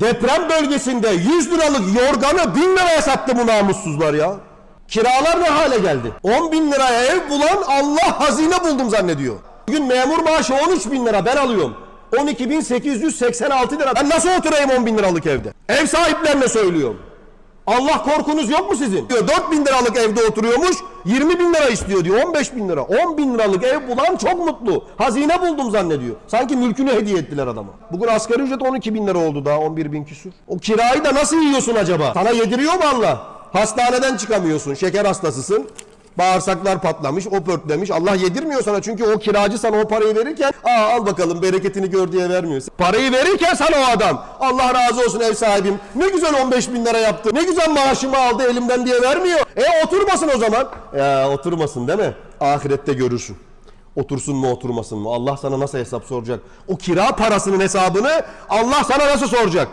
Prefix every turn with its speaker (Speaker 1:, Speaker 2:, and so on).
Speaker 1: Deprem bölgesinde 100 liralık yorganı 1000 liraya sattı bu namussuzlar ya. Kiralar ne hale geldi? 10 bin liraya ev bulan Allah hazine buldum zannediyor. Bugün memur maaşı 13 bin lira ben alıyorum. 12.886 lira. Ben nasıl oturayım 10 bin liralık evde? Ev sahiplerine söylüyorum. Allah korkunuz yok mu sizin? Diyor 4 bin liralık evde oturuyormuş 20 bin lira istiyor diyor 15 bin lira. 10 bin liralık ev bulan çok mutlu. Hazine buldum zannediyor. Sanki mülkünü hediye ettiler adama. Bugün asgari ücret 12 bin lira oldu daha 11 bin küsür. O kirayı da nasıl yiyorsun acaba? Sana yediriyor mu Allah? Hastaneden çıkamıyorsun şeker hastasısın. Bağırsaklar patlamış, o pörtlemiş. Allah yedirmiyor sana çünkü o kiracı sana o parayı verirken aa al bakalım bereketini gör diye vermiyor. Parayı verirken sana o adam Allah razı olsun ev sahibim ne güzel 15 bin lira yaptı ne güzel maaşımı aldı elimden diye vermiyor. E oturmasın o zaman. Ya oturmasın değil mi? Ahirette görürsün. Otursun mu oturmasın mı? Allah sana nasıl hesap soracak? O kira parasının hesabını Allah sana nasıl soracak?